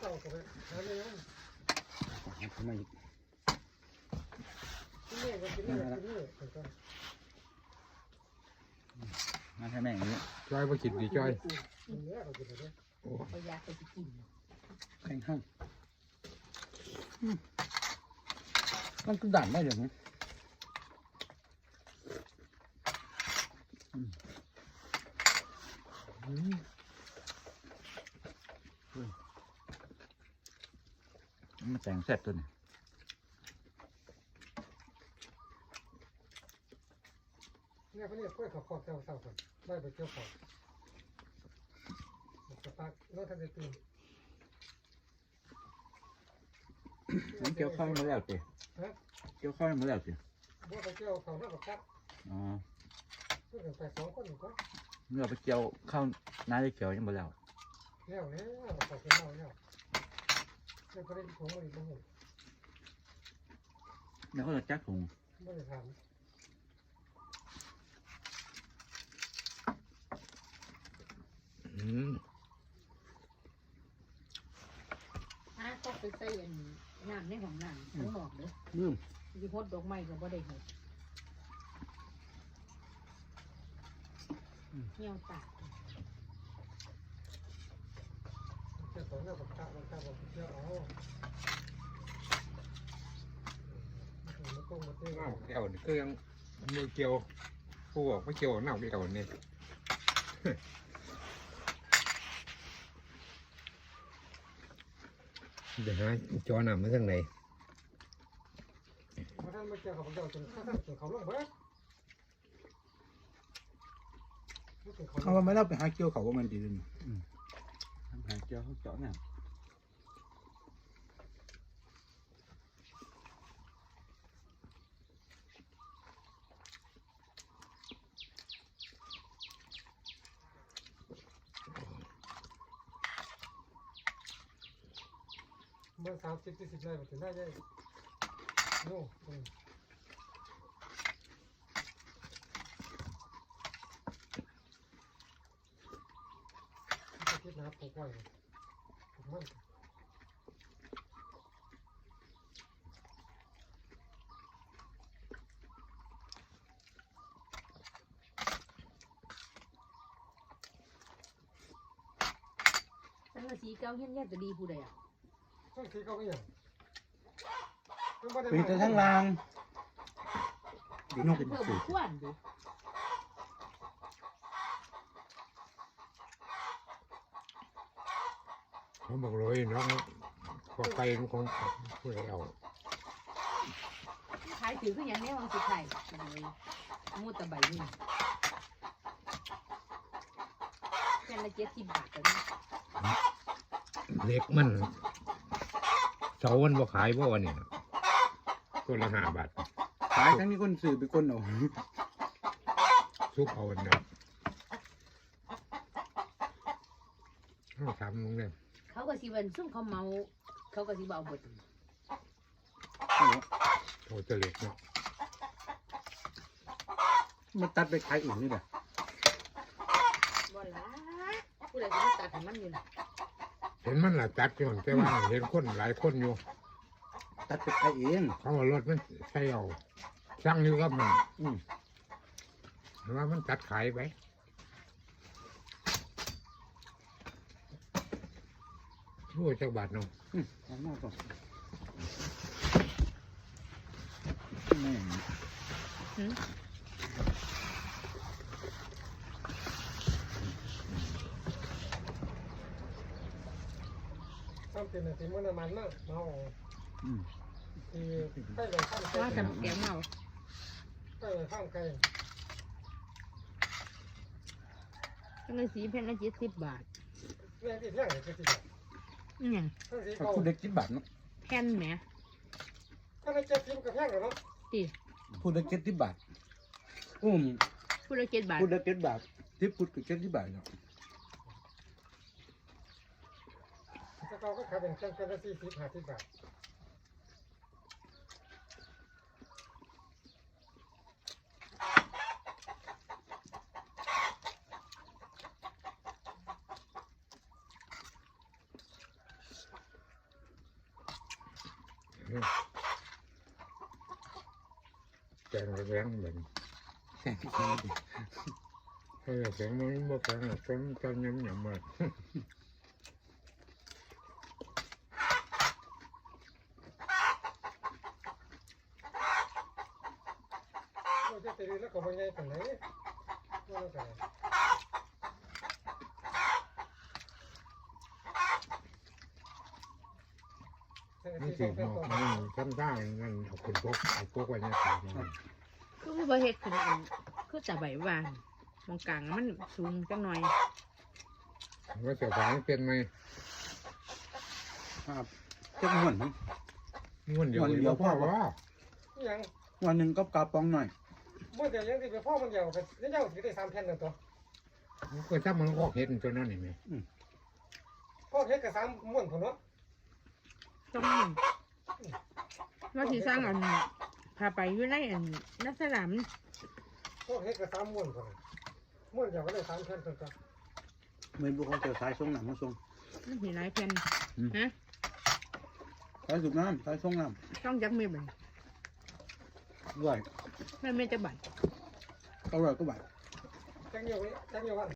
เก่ากับหาเลยนะทำไมอีกที่นี่ก็กินนี่กินนี่เหมือนกันมาให้แม่งนี้จ้อยบ่กินดีจ้อยกินเนื้อเรากินเลยโอ้อายาไปกินแข่งข้างมันก็ดันได้เดี๋ยวนี้อืมอืมเฮ้ย มันแต่งเสร็จตัวนี้เนี่ยเขาเนี่ยกล้วยขับคอบเจ้าเศร้าคนได้ไปเกี่ยวของสตาร์ทรถทันทีมันเกี่ยวข้าวมาแล้วสิเกี่ยวข้าวมาแล้วสิว่าไปเกี่ยวเขาวหน้ากับคัดอ๋อเพื่อนไปสองคนก็เมื่อไปเกี่ยวข้าวน้าจะเกี่ยวยังมาแล้วแล้วเนี่ยเราไปเกินเหล้า เนี่ยเนี่ยเขาได้ของมันอีกบ้างไหมแล้วก็จะจักถุงไม่ได้ถามอืมถ้าต้องไปใส่อันน้ำในห้องน้ำข้างนอกเด้อลืมสิฮดดอกไม้ก็บ่ได้หดเหี่ยวตาก เจ้าของหน้ากับคัดมันคัดบอกเจ้าเอามันต้องมาเที่ยวน้ำแก้ว นี่คือยังไม่เกี่ยวผู้บ น้ำแก้วนี่เดี๋ยวหาจอน้ำมาทางไหน เพราะท่านมาเกี่ยวกับเจ้าจนท่านจนเขาลงเบ้ เขาว่าไม่เล่าไปหาเกี่ยวเขาว่ามันดีเลยนี่ ทำหาเกี่ยวเขาเจาะเนี่ย เมื่อสามสิบสี่สิบได้ถึงได้ได้โน่คิดนะครับปลูกไว้ปลูกมัน สังกะสีเก่าเฮียนแย่จะดีผู้ใดอ่ะ ต้องคิดเขาไม่อย่าง เป็นแต่ทั้งรางดีนอก เพิ่ เป็น ม สูตร ควรดิ เขาบอกเลยน้องขอไปของผู้ใดเอาขายถือคือหยังแน่วังสิขายเลยมูตะใบนี่แค่ละ70บาทแต่นี่เล็กมันเสาวันบ่ขายบ่วันนี้คนละห้าบาทขายทั้งนี้คนสื่อไปคนเอาซุปเอาวันเดียวเอาทำลงเลย เขาก็สิเวันซุ่มเขาเมา เขาก็สิบ่เอาเบิดโอ้จะเล็กเนาะมาตัดไปขายอื่นนี่แหละบ่ละผู้ใดสิมาตัดให้มันอยู่น่ะเห็นมันหละจัดอยู่แต่ว่าเห็นคนหลายคนอยู่ ตัดไปขายเองเขาเอารถมันใช้เอาช่างอยู่กับมันอืม ว่ามันตัดขายไป รู้จักบาทเนาะอืมเอาหน้าก่อนแม่งต้องเป็นสิ่งมันมันมากเมาอืมคือใกล้เลยข้ามไกลว่าแต่แกงเมาใกล้เลยข้ามไกลสังกะสีแผ่นละ70บาทเรื่องที่เที่ยงเลยคือที่ อีหยังทั้งสีเขาเก่าพูดเด็กจิบบาทเนาะแผ่นแหมถ้าในเจ็ดทิมกับแพงเลยเนาะติพูดเด็กเจ็ดสิบบาทอืมผู้ละ7บาทพูดเด็กเจ็ดบาททิปพูดกับเจ็ดสิบบาทเนาะถ้าเก่าก็ขายเป็นเครื่องเป็นละสี่สิบห้าสิบบาท นี่แกงแรงเหมือนแข็งแข็งดิเออแข็งมันบ่แข็งหรอกแข็งกันยำยำมา เราจะตีแล้วก็ บ่ใหญ่ปานไหนว่าแล้วกันทั้งนี่ที่สิต้องหอกนท่านได้นั่นเอาคนพกเอาพกไว้ในตามันคือบ่เฮ็ดขึ้นอันคือตะใบวานตรงกลางมันสูงจังหน่อยว่าเจ้าของเป็นไหมครับเจ็บหวนม้วนเดียวเดียวพ่อว่ายังวันหนึ่งก็กาปองหน่อยมื่อเดี๋ยวยังที่ไปพ่อมันเดียวกันแล้วยาวที่ได้สามแผ่นนั่นตัวก็ถ้ามันออกเห็ดตัวนั้นนี่ไหมพ่อเฮ็ดกับสามม้วนพุ่นเนาะ ต้องว่าสิสร้างอันพาไปอยู่ในอันนักสนามพ่อเฮ็ดกับสามม้วนพุ่นม้วนยาวก็ได้สามแผ่นตัวเมื่อบุกเขาเจอสายส่งน้ำมาส่งมันสิหลายแผ่นอืมฮะสายสูบน้ำสายส่งน้ต้องจักมือบัดำด้วยแม่แม่จะบัดอร่อยก็แบบจังเดียวจังเดียววัน